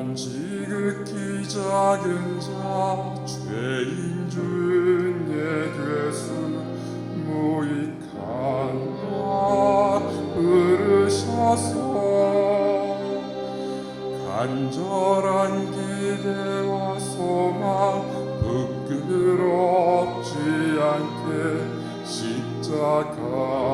난 지극히 작은 자 죄인 주내 괴순 무익한 나 부르셔서 간절한 기대와 소망 부끄럽지 않게 십자가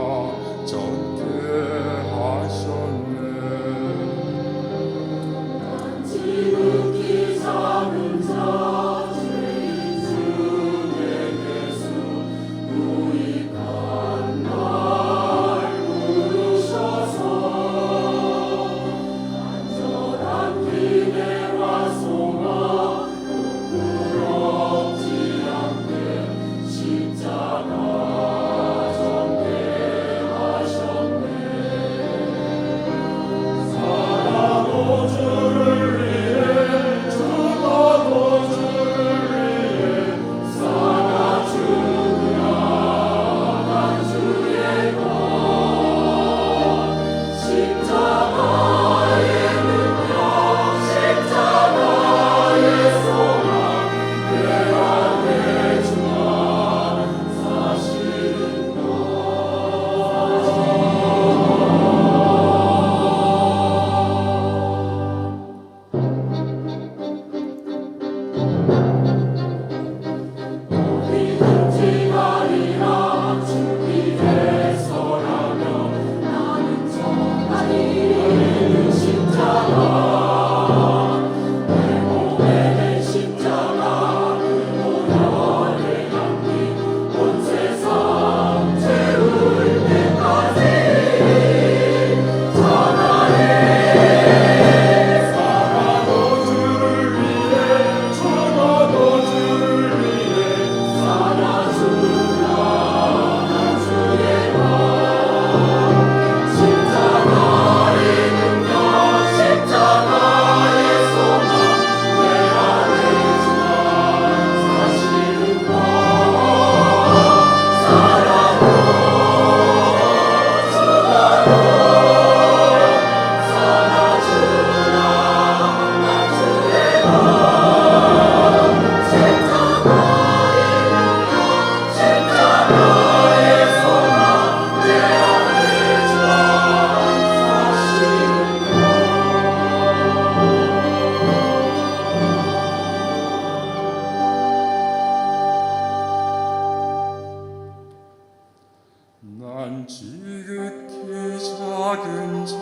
작은 자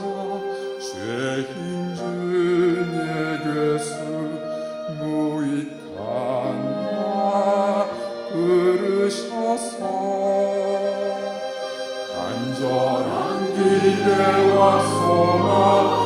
죄인 주 내게 무익한나 부르셔서 간절한 길에 와서 나